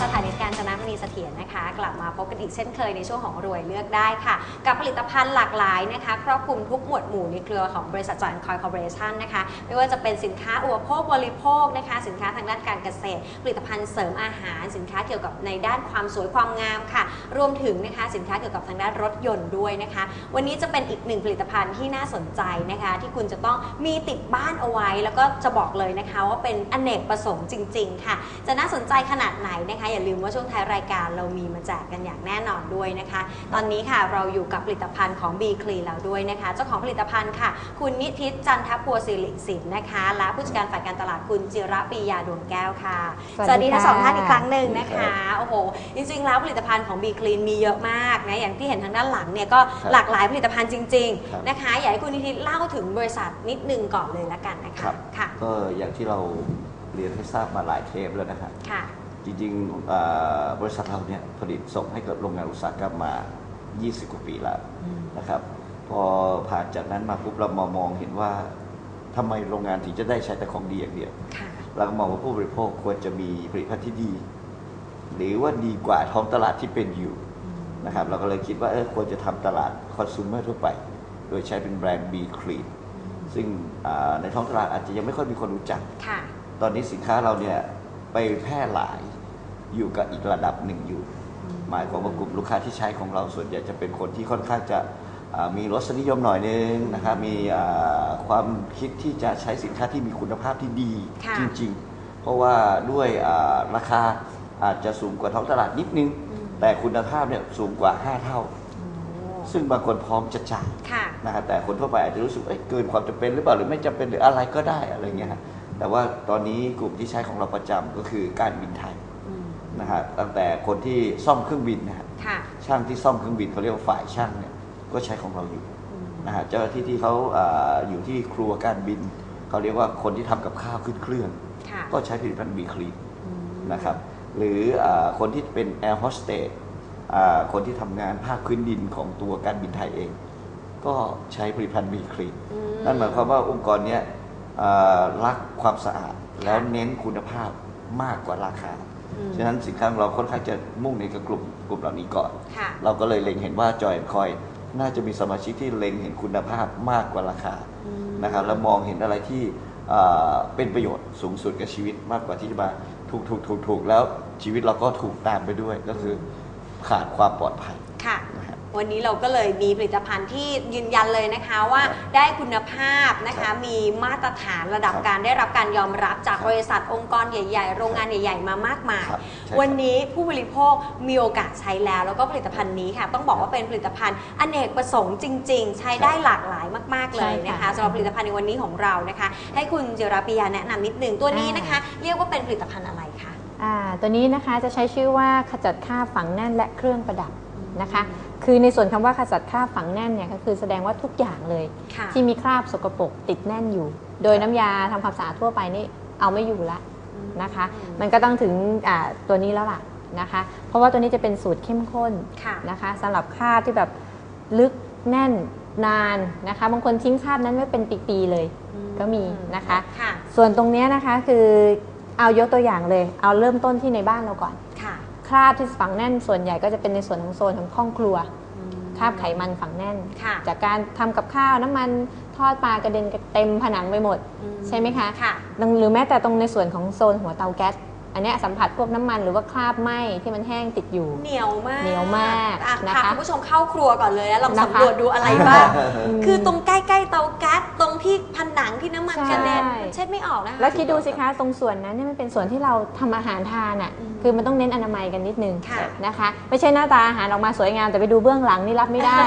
สถานีการจนบุรีเสถียรนะคะ กลับมาพบกันอีกเช่นเคยในช่วงของรวยเลือกได้ค่ะ กับผลิตภัณฑ์หลากหลายนะคะครอบคลุมทุกหมวดหมู่ในเครือของบริษัทจอยคอยคอร์ปอเรชันนะคะไม่ว่าจะเป็นสินค้าอุปโภคบริโภคนะคะ สินค้าทางด้านการเกษตร ผลิตภัณฑ์เสริมอาหาร สินค้าเกี่ยวกับในด้านความสวยความงามค่ะ รวมถึงนะคะสินค้าเกี่ยวกับทางด้านรถยนต์ด้วยนะคะ วันนี้จะเป็นอีกหนึ่งผลิตภัณฑ์ที่น่าสนใจนะคะ ที่คุณจะต้องมีติดบ้านเอาไว้ แล้วก็จะบอกเลยนะคะว่าเป็นอเนกประสงค์จริง ๆ ค่ะ จะน่าสนใจขนาดไหนนะคะอย่าลืมว่าช่วงท้ายรายการเรามีมาแจกกันอย่างแน่นอนด้วยนะคะ ตอนนี้ค่ะเราอยู่กับผลิตภัณฑ์ของ B c l e a n แล้วด้วยนะคะ เจ้าของผลิตภัณฑ์ค่ะ คุณนิติศจันทพัวศิริสินนะคะ และผู้จัดการฝ่ายการตลาดคุณจิระปียาดวงแก้วค่ะ สวัสดีทั้งสองค่ะท่านอีกครั้งหนึ่งนะคะโอ้โหจริงๆแล้วผลิตภัณฑ์ของ B c l e a n มีเยอะมากนะอย่างที่เห็นทางด้านหลังเนี่ยก็ครับหลากหลายผลิตภัณฑ์จริงครับๆนะคะ อยากให้คุณนิติศเล่าถึงบริษัทนิดนึงก่อนเลยละกันนะครัคะบค่ะก็อย่างที่เราเรียนให้ทราบมาหลายเทปแล้วนะครับค่ะ จริงๆเอ่อบริษัทเราเนี่ยผลิตส่งให้กับโรงงานอุตสาหกรรมมา 20 กว่าปีแล้วนะครับ พอผ่านจากนั้นมาปุ๊บเรามามองเห็นว่าทำไมโรงงานถึงจะได้ใช้แต่ของดีอย่างเดียวค่ะเราก็มองว่าผู้บริโภคควรจะมีผลิตภัณฑ์ที่ดี หรือว่าดีกว่าท้องตลาดที่เป็นอยู่นะครับ เราก็เลยคิดว่าเออควรจะทำตลาดคอน sumer ทั่วไป โดยใช้เป็นแบรนด์ B Clean ซึ่งอ่าในท้องตลาดอาจจะยังไม่ค่อยมีคนรู้จักค่ะตอนนี้สินค้าเราเนี่ยไปแพร่หลาย อยู่กับอีกระดับหนึ่งอยู่ หมายความว่ากลุ่มลูกค้าที่ใช้ของเราส่วนใหญ่จะเป็นคนที่ค่อนข้างจะอ่ามีรสนิยมหน่อยนึงนะครับมีอ่าความคิดที่จะใช้สินค้าที่มีคุณภาพที่ดีค่ะจริง ๆ เพราะว่าด้วยอ่าราคาอาจจะสูงกว่าท้องตลาดนิดนึงอืมแต่คุณภาพเนี่ยสูงกว่า 5 เท่าโอ้ซึ่งบางคนพร้อมจะจ่ายค่ะนะฮะแต่คนทั่วไปอาจจะรู้สึกเอ้ยเกินความจำเป็นหรือเปล่าหรือไม่จำเป็นหรืออะไรก็ได้อะไรเงี้ยฮะแต่ว่าตอนนี้กลุ่มที่ใช้ของเราประจำก็คือการบินไทยอืม นะฮะตั้งแต่คนที่ซ่อมเครื่องบินนะฮะค่ะ ช่างที่ซ่อมเครื่องบินเขาเรียกว่าฝ่ายช่างเนี่ยก็ใช้ของเราอยู่อืมนะฮะเจ้าหน้าที่ที่เขาอ่าอยู่ที่ครัวการบินเขาเรียกว่าคนที่ทำกับข้าวขึ้นเครื่อง ค่ะก็ใช้ผลิตภัณฑ์บีคลีน อืม นะครับหรืออาคนที่เป็นแอร์โฮสเตสคนที่ทำงานภาคพื้นดินของตัวการบินไทยเอง ก็ใช้ผลิตภัณฑ์บีคลีนอืนั่นหมายความว่าองค์กรเนี้ยอ่ารักความสะอาดแล้วเน้นคุณภาพมากกว่าราคาอืม ฉะนั้นสินค้าของเราค่อนข้างจะมุ่งในกับกลุ่มกลุ่มเหล่านี้ก่อน ค่ะ เราก็เลยเล็งเห็นว่าจอยคอยน่าจะมีสมาชิกที่เล็งเห็นคุณภาพมากกว่าราคาอืม นะครับแล้วมองเห็นอะไรที่อ่าเป็นประโยชน์สูงสุดกับชีวิตมากกว่าที่จะมาถูกถูกถูกถูกแล้วชีวิตเราก็ถูกตามไปด้วยก็คือขาดความปลอดภัย ค่ะนะฮะ วันนี้เราก็เลยมีผลิตภัณฑ์ที่ยืนยันเลยนะคะว่าครับได้คุณภาพนะครัคะบมีมาตรฐานระดับครับการได้รับการยอมรับจากครับบริษัทองค์กรใหญ่ ๆ โรงงานใหญ่ ๆ มามากมาย ครับใช่วันนี้ผู้บริโภคมีโอกาสใช้แล้ว แล้วก็ผลิตภัณฑ์นี้ค่ะ ต้องบอกว่าเป็นผลิตภัณฑ์อเนกประสงค์จริง ๆ ใช้ได้หลากหลายมาก ๆ เลยนะใช่คะค่ะสำหรับผลิตภัณฑ์ในวันนี้ของเรานะคะ ให้คุณจิราปิยาแนะนำนิดนึงตัวนี้นะคะ เรียกว่าเป็นผลิตภัณฑ์อะไรคะ อ่าตัวนี้นะคะจะใช้ชื่อว่าขจัดคราบฝังแน่นและเครื่องประดับนะคะ คือในส่วนคำว่าขจัดคราบฝังแน่นเนี่ยก็คือแสดงว่าทุกอย่างเลยค่ะที่มีคราบสกปรกติดแน่นอยู่ โดยน้ำยาทำความสะอาดทั่วไปนี่เอาไม่อยู่ละนะคะ มันก็ต้องถึงอ่าตัวนี้แล้วล่ะนะคะ เพราะว่าตัวนี้จะเป็นสูตรเข้มข้นค่ะนะคะสำหรับคราบที่แบบลึกแน่นนานนะคะ บางคนทิ้งคราบนั้นไว้เป็นปีๆเลยก็มีนะคะค่ะส่วนตรงเนี้ยนะคะคือเอายกตัวอย่างเลย เอาเริ่มต้นที่ในบ้านเราก่อนค่ะค ราบที่ฝังแน่นส่วนใหญ่ก็จะเป็นในส่วนของโซนของห้องครัวคราบไขมันฝังแน่น ค่ะจากการทำกับข้าวน้ำมันทอดปลากระเด็นเต็มผนังไปหมดอืใช่ไหมคะ ค่ะ หรือแม้แต่ตรงในส่วนของโซนหัวเตาแก๊ส อันเนี้ยสัมผัสพวกน้ำมันหรือว่าคราบไหม้ที่มันแห้งติดอยู่ เหนียวมากเหนียวมากอะนะคะพาคุณผู้ชมเข้าครัวก่อนเลยแล้วลองนะคะสำรวจดูอะไรบ้างมคือตรงใกล้ๆเตาแก๊สตรงที่ผนังที่น้ำมันใช่กระเด็นมันเช็ดไม่ออกนะคะ แล้วคิดดูสิคะตรงส่วนนั้นเนี่ยมันเป็นส่วนที่เราทำอาหารทานอะอืมคือมันต้องเน้นอนามัยกันนิดนึงค่ะนะคะ ไม่ใช่หน้าตาอาหารออกมาสวยงามแต่ไปดูเบื้องหลังนี่รับไม่ได้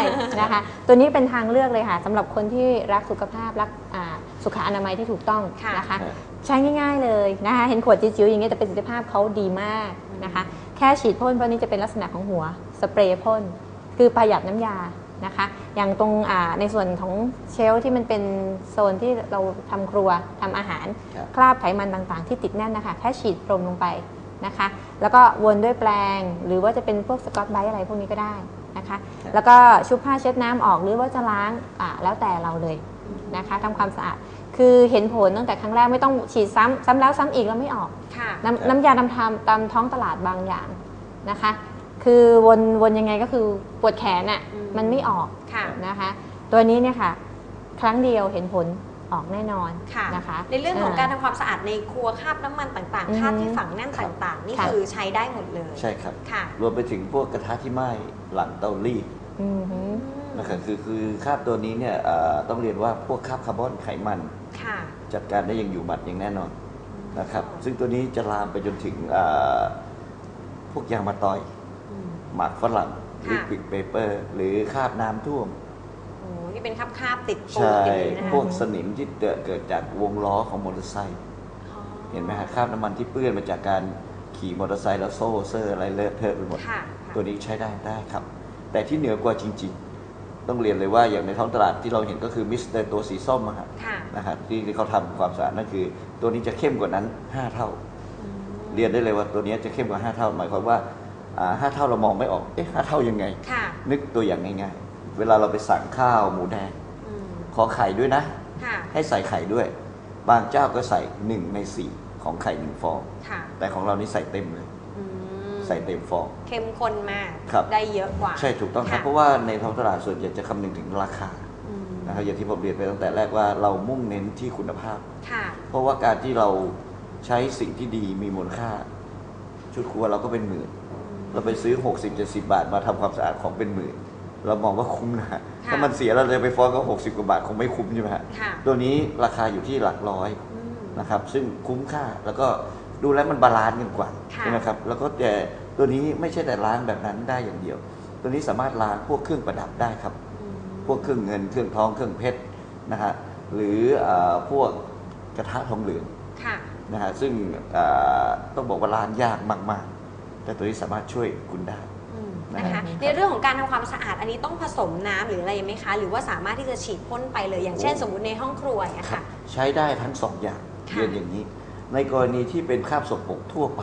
นะคะ ตัวนี้เป็นทางเลือกเลยค่ะสำหรับคนที่รักสุขภาพรักอ่า สุขอนามัยที่ถูกต้องค่ะนะคะครับใช้ง่ายๆเลยนะคะ เห็นขวดจิ๋วๆอย่างเงี้ยแต่ประสิทธิภาพเขาดีมากนะคะ แค่ฉีดพ่นเพราะนี้จะเป็นลักษณะของหัวสเปรย์พ่นคือประหยัดน้ำยานะคะ อย่างตรงอ่าในส่วนของเชลฟ์ที่มันเป็นโซนที่เราทำครัวทำอาหารครับคราบไขมันต่างๆ ที่ติดแน่นนะคะ แค่ฉีดพรมลงไปนะคะ แล้วก็วนด้วยแปรงหรือว่าจะเป็นพวกสกอตไบรท์อะไรพวกนี้ก็ได้นะคะครับแล้วก็ชุบผ้าเช็ดน้ำออกหรือว่าจะล้างอ่าแล้วแต่เราเลย นะคะทำความสะอาด คือเห็นผลตั้งแต่ครั้งแรกไม่ต้องฉีดซ้ำซ้ำแล้วซ้ำอีกแล้วไม่ออก ค่ะ น้ำน้ำยาดำทำตามท้องตลาดบางอย่างนะคะ คือวนวนยังไงก็คือปวดแขนอะอืม มันไม่ออกค่ะ นะคะ ตัวนี้เนี่ยค่ะ ครั้งเดียวเห็นผลออกแน่นอนค่ะ นะคะ ในเรื่องของการทำความสะอาดในครัวคราบน้ำมันต่างอือฮึๆคราบที่ฝังแน่นต่างๆ นี่ค่ะ คือใช้ได้หมดเลย ใช่ครับ ค่ะรวมไปถึงพวกกระทะที่ไหม้หลังเตารีดอือหือ นะครับคือคือคราบตัวนี้เนี่ยเอ่อต้องเรียนว่าพวกคราบคาร์บอนไขมันค่ะจัดการได้อย่างอยู่หมัดอย่างแน่นอนนะครับซึ่งตัวนี้จะลามไปจนถึงเอ่อพวกยางมะตอยอืม หมากฝรั่งค่ะลิควิดเปเปอร์หรือคราบน้ำท่วม โอ้นี่เป็นคราบคราบๆติดปูใช่ติดอย่างนี้นะคะพวกสนิมที่เกิดเกิดจากวงล้อของมอเตอร์ไซค์อ๋อเห็นไหมฮะคราบน้ำมันที่เปื้อนมาจากการขี่มอเตอร์ไซค์แล้วโซ่เซอร์อะไรเลอะเทอะไปหมด ค่ะตัวนี้ใช้ได้ได้ครับ แต่ที่เหนือกว่าจริงๆ ต้องเรียนเลยว่าอย่างในท้องตลาดที่เราเห็นก็คือมิสเตอร์ตัวสีส้มอะฮะค่ะนะฮะที่ที่เขาทำความสะอาดนั่นคือ ตัวนี้จะเข้มกว่านั้น 5 เท่าอืมเรียนได้เลยว่าตัวนี้จะเข้มกว่า 5 เท่า หมายความว่าอ่าห้าเท่าเรามองไม่ออกเอ๊ะห้าเท่ายังไงค่ะนึกตัวอย่างง่ายๆ เวลาเราไปสั่งข้าวหมูแดงอืมขอไข่ด้วยนะค่ะให้ใส่ไข่ด้วย บางเจ้าก็ใส่หนึ่งในสี่ของไข่หนึ่งฟองค่ะแต่ของเรานี่ใส่เต็มเลยอืม ใส่เต็มฟอง เข้มข้นมากครับ ได้เยอะกว่า ใช่ถูกต้องครับะเพราะว่าในท้องตลาดส่วนใหญ่จะคำนึงถึงราคาอืมนะครับอย่างที่ผมเรียนไปตั้งแต่แรกว่าเรามุ่งเน้นที่คุณภาพ ค่ะ เพราะว่าการที่เราใช้สิ่งที่ดีมีมูลค่า ชุดครัวเราก็เป็นหมื่น เราไปซื้อ 60 70 บาทมาทำความสะอาดของเป็นหมื่น เรามองว่าคุ้มนะ ถ้ามันเสียเราเลยไปฟ้องก็ 60 กว่าบาทคงไม่คุ้มใช่ไหมฮะค่ะตัวนี้ราคาอยู่ที่หลักร้อยอืมนะครับ ซึ่งคุ้มค่าแล้วก็ ดูแล้วมันบาลานซ์กันกว่าค่ะใช่ไหมครับ แล้วก็แต่ตัวนี้ไม่ใช่แต่ล้างแบบนั้นได้อย่างเดียว ตัวนี้สามารถล้างพวกเครื่องประดับได้ครับ อืม พวกเครื่องเงินเครื่องทองเครื่องเพชรนะฮะหรือเออพวกกระทะทองเหลือง ค่ะ นะฮะซึ่งเอ่อต้องบอกว่าล้างยากมาก ๆ แต่ตัวนี้สามารถช่วยคุณได้ อืมนะนะครัคะบในเรื่องของการทำความสะอาดอันนี้ต้องผสมน้ำหรืออะไรไหมคะ หรือว่าสามารถที่จะฉีดพ่นไปเลยอย่างเช่นโอ้สมมติในห้องครัวอย่างเงี้ยครัค่ะบใช้ได้ทั้งสองอย่างค่ะ เรียนอย่างนี้ ในกรณีที่เป็นคราบสกปรกทั่วไป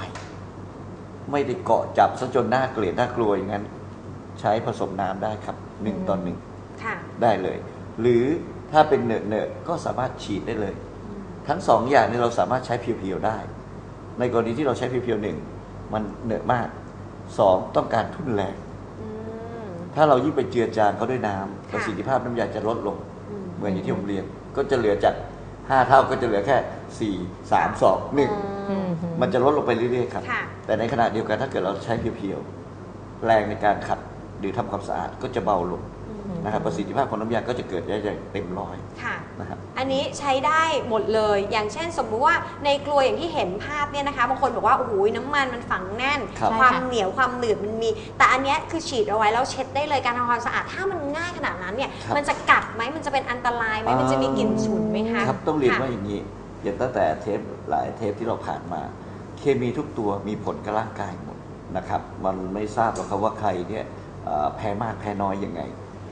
ไม่ได้เกาะจับซะจนน่าเกลียดน่ากลัวอย่างนั้น ใช้ผสมน้ำได้ครับหนึ่งต่อหนึ่งค่ะ ได้เลย หรือถ้าเป็นเนอะเนอะๆก็สามารถฉีดได้เลยอืมทั้งสองอย่างนี้เราสามารถใช้เพียวๆได้ ในกรณีที่เราใช้เพียวๆหนึ่งมันเหนอะมากสองต้องการทุ่นแรงอืม ถ้าเรายิ่งไปเจือจางเขาด้วยน้ำค่ะ ประสิทธิภาพน้ำยาจะลดลงอืมเหมือนอย่างที่ผมเรียนก็จะเหลือจาก 5เท่าก็จะเหลือแค่4 3 2อือืมม1มันจะลดลงไปเรื่อยๆครับ ค่ะ แต่ในขณะเดียวกันถ้าเกิดเราใช้เพียวๆ แรงในการขัดหรือทำความสะอาดก็จะเบาลงอืม นะครับประสิทธิภาพของน้ำยาก็จะเกิดได้อย่างเต็มร้อยค่ะ นะครับ อันนี้ใช้ได้หมดเลย อย่างเช่นสมมุติว่าในกลัวอย่างที่เห็นภาพเนี่ยนะคะ บางคนบอกว่า โอ้โห น้ำมันมันฝังแน่น ครับ ความใช่ค่ะเหนียวความหนืดมันมี แต่อันเนี้ยคือฉีดเอาไว้แล้วเช็ดได้เลย การทำความสะอาด ถ้ามันง่ายขนาดนั้นเนี่ย ครับมันจะกัดไหมมันจะเป็นอันตรายไหมมันจะมีกลิ่นฉุนไหมคะครับต้องเรียนว่าค่ะอย่างนี้อย่างตั้งแต่เทปหลายเทปที่เราผ่านมา เคมีทุกตัวมีผลกับร่างกายหมดนะครับ มันไม่ทราบหรอกครับว่าใครเนี่ยเอ่อแพ้มากแพ้น้อยยังไง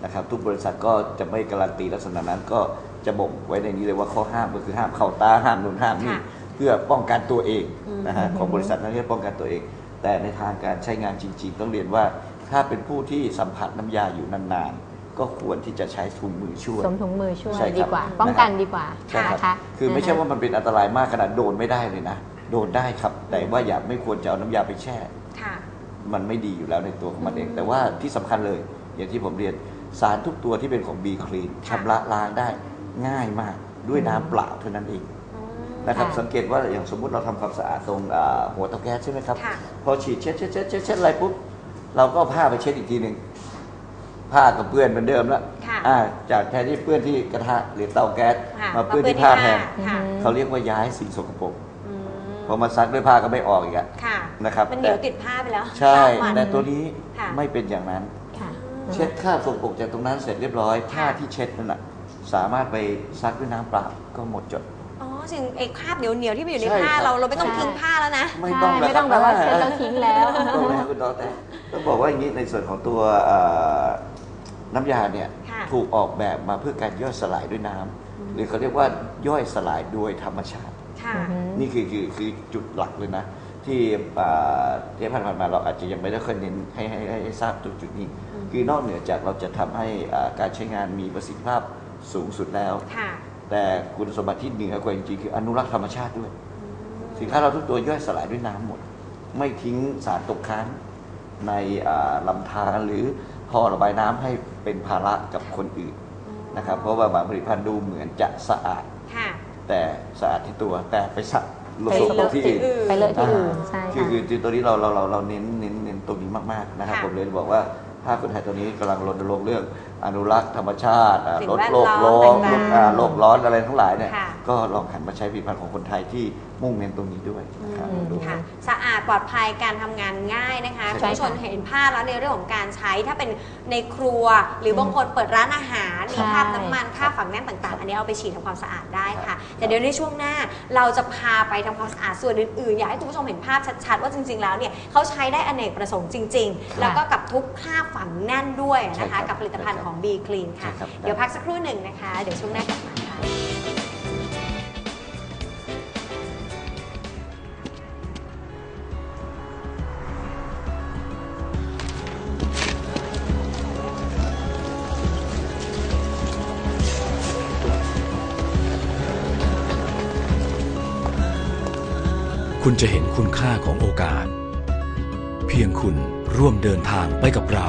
นะครับทุกบริษัทก็จะไม่การันตีลักษณะนั้นก็จะบ่งไว้ในนี้เลยว่าข้อห้ามก็คือห้ามเข้าตาห้ามนู่นห้ามนี่ค่ะเพื่อป้องกันตัวเองอืมนะฮะของบริษัทนั้นเพื่อป้องกันตัวเอง แต่ในทางการใช้งานจริง ๆ ต้องเรียนว่าถ้าเป็นผู้ที่สัมผัสน้ำยาอยู่นานๆ ก็ควรที่จะใช้ถุงมือช่วย สวมถุงมือช่วยใช่ครับดีกว่านะครับป้องกันดีกว่าใช่ครับนะคะคือไม่ใช่ว่ามันเป็นอันตรายมากขนาดโดนไม่ได้เลยนะ โดนได้ครับ แต่ว่าอย่าไม่ควรจะเอาน้ำยาไปแช่ ค่ะ มันไม่ดีอยู่แล้วในตัวของมันเองอืมแต่ว่าที่สำคัญเลยอย่างที่ผมเรียน สารทุกตัวที่เป็นของ B Clean ค่ะชำระล้างได้ง่ายมากด้วยน้ำเปล่าเท่านั้นเองอืมนะครับค่ะสังเกตว่าอย่างสมมุติเราทำความสะอาดตรงอ่าหัวเตาแก๊สใช่ไหมครับค่ะพอฉีดเช็ดเช็ดเช็ดเช็ดเช็ดอะไรปุ๊บเราก็เอาผ้าไปเช็ดอีกทีหนึ่งผ้าก็เปื้อนเหมือนเดิมแล้วค่ะอ่าจากแทนที่เปื้อนที่กระทะหรือเตาแก๊สค่ะมาเปื้อนที่ผ้าแทนค่ะเขาเรียกว่าย้ายสิ่งสกปรกอืมพอมาซักด้วยผ้าก็ไม่ออกอีกอะค่ะนะครับมันเหนียวติดผ้าไปแล้ว ใช่ผ้ามันแต่ตัวนี้ค่ะไม่เป็นอย่างนั้นค่ะ เช็ดคราบสกปรกจากตรงนั้นเสร็จเรียบร้อยค่ะผ้าที่เช็ดนั่นแหะสามารถไปซักด้วยน้ำเปล่าก็หมดจด อ๋อสิ่งไอ้คราบเหนียวเหนียวๆที่มันอยู่ในใช่ผ้าครับ เราเราไม่ต้องใช่ ทิ้งผ้าแล้วนะ ไม่ใช่ต้องไม่ต้องแบบว่าเช็ดแล้วทิ้งแล้ว ไม่ต้องแล้วคุณดอแต่ต้องบอกว่าอย่างนี้ในส่วนของตัวเอ่อน้ำยาเนี่ยค่ะ ถูกออกแบบมาเพื่อการย่อยสลายด้วยน้ำอืมหรือเขาเรียกว่าย่อยสลายโดยธรรมชาติ ค่ะอือฮึนี่คือคือคือจุดหลักเลยนะ ที่อ่าที่ผ่านๆมาเราอาจจะยังไม่ได้ค่อยเน้นให้ให้ให้ให้ทราบตรงจุดนี้อืมคือนอกเหนือจากเราจะทำให้อ่าการใช้งานมีประสิทธิภาพสูงสุดแล้วค่ะแต่คุณสมบัติที่เหนือกว่าจริงๆคืออนุรักษ์ธรรมชาติด้วย สินค้าเราทุกตัวย่อยสลายด้วยน้ำหมด ไม่ทิ้งสารตกค้างในอ่าลำธารหรือท่อระบายน้ำให้เป็นภาระกับคนอื่นนะครับ เพราะว่าบางผลิตภัณฑ์ดูเหมือนจะสะอาดค่ะแต่สะอาดที่ตัวแต่ไปสะ ลงไปตกที่อื่น ไปเลอะที่อื่นอ่าใช่คือค่ะคือคือตัวนี้เราเราเราเราเน้นเน้นเน้นตรงนี้มากๆนะครับค่ะ ผมเลยบอกว่าถ้าคนไทยตัวนี้กำลังรณรงค์เรื่อง อนุรักษ์ธรรมชาติอ่าสิ่งลดแวดโลกล้ร้ออมนต่างๆลดอ่าโลกร้อนอะไรทั้งหลายเนี่ยค่ะ ก็ลองหันมาใช้ผลิตภัณฑ์ของคนไทยที่มุ่งเน้นตรงนี้ด้วยนะครับอืม ดู ค่ะสะอาดปลอดภัยการทำงานง่ายนะคะใช่คุณค่ะผู้ชมเห็นภาพแล้วในเรื่องของการใช้ถ้าเป็นในครัว หรือบางคนเปิดร้านอาหารมีใช่ คราบน้ำมันคราบฝังแน่นต่างๆ อันนี้เอาไปฉีดทำความสะอาดได้ค่ะ แต่เดี๋ยวในช่วงหน้าเราจะพาไปทำความสะอาดส่วนอื่นๆอยากให้คุณผู้ชมเห็นภาพชัดๆ ว่าจริง ๆ แล้วเนี่ยเขาใช้ได้อเนกประสงค์จริง ๆ แล้วก็กับทุกคราบฝังแน่นด้วยนะใช่ครัคะ บ กับผลิตภัณฑ์ของ B Clean ค่ะ ใช่ครับ เดี๋ยวพักสักครู่หนึ่งนะคะ เดี๋ยวช่วงหน้ากลับมาค่ะ คุณจะเห็นคุณค่าของโอกาส เพียงคุณร่วมเดินทางไปกับเรา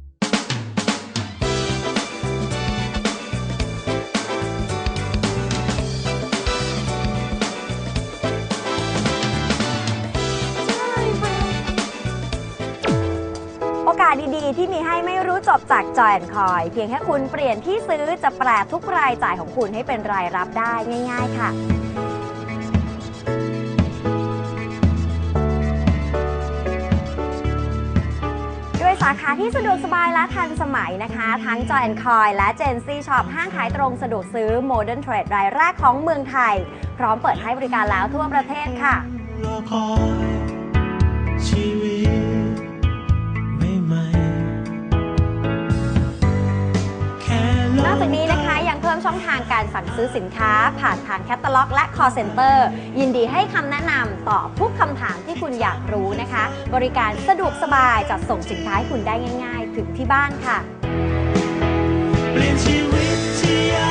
ที่มีให้ไม่รู้จบจากจอยคอย เพียงแค่คุณเปลี่ยนที่ซื้อจะแปลทุกรายจ่ายของคุณให้เป็นรายรับได้ง่าย ๆ ค่ะด้วยสาขาที่สะดวกสบายและทันสมัยนะคะ ทั้ง Joy Coy และ Gen Z Shop ห้างขายตรงสะดวกซื้อ Modern Trade รายแรกของเมืองไทย พร้อมเปิดให้บริการแล้วทั่วประเทศค่ะ อกจากนี้นะคะยังเพิ่มช่องทางการสั่งซื้อสินค้า ผ่านทางแคตตาล็อก และ call center ยินดีให้คำแนะนำตอบทุกคำถามที่คุณอยากรู้นะคะ บริการสะดวกสบายจัดส่งสินค้าให้คุณได้ง่าย ๆ ถึงที่บ้านค่ะ เปลี่ยนชีวิตที่ยาก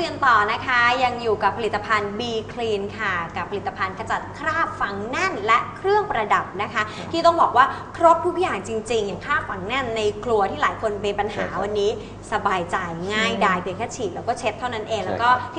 ยกันต่อนะคะ ยังอยู่กับผลิตภัณฑ์ B Clean ค่ะ กับผลิตภัณฑ์ขจัดคราบฝังแน่นและเครื่องประดับนะคะ ที่ต้องบอกว่าครบทุกอย่างจริง ๆ อย่างคราบฝังแน่นในครัวที่หลายคนเป็นปัญหาวันนี้ สบายใจง่ายดายเพียงแค่ฉีดแล้วก็เช็ดเท่านั้นเองแล้วก็ที่